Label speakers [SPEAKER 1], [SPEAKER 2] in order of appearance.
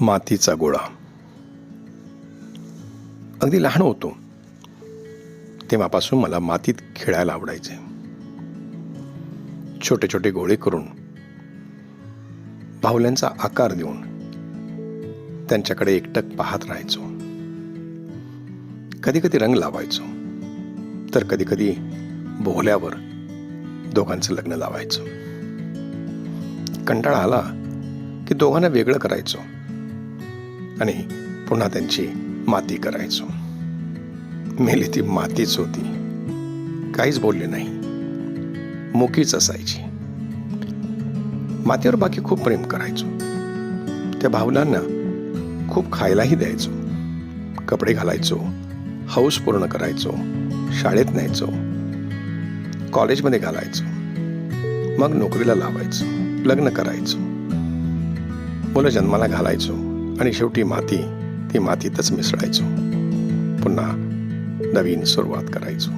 [SPEAKER 1] मातीचा गोळा. अगदी लहान होतो. तेव्हापासून मला मातीत खेळायला आवडायचे. छोटे छोटे गोळे करून बाहुल्यांचा आकार देऊन त्यांच्याकडे एकटक पाहत राहायचो. कधी कधी रंग लावायचो तर कधी कधी बोहल्यावर दोघांचं लग्न लावायचो. कंटाळा आला की दोघांना वेगळं करायचो. आणि पुन्हा त्यांची माती करायचो. मेली ती मातीच होती. काहीच बोलली नाही. मोकीच असायची. मातीवर बाकी खूप प्रेम करायचो. त्या भावलांना खूप खायलाही द्यायचो. कपडे घालायचो हौस पूर्ण करायचो शाळेत न्यायचो कॉलेजमध्ये घालायचो मग नोकरीला लावायचो लग्न करायचो मुलं जन्माला घालायचो आणि शेवटी माती ती मातीतच मिसळायचो. पुन्हा नवीन सुरुवात करायचो.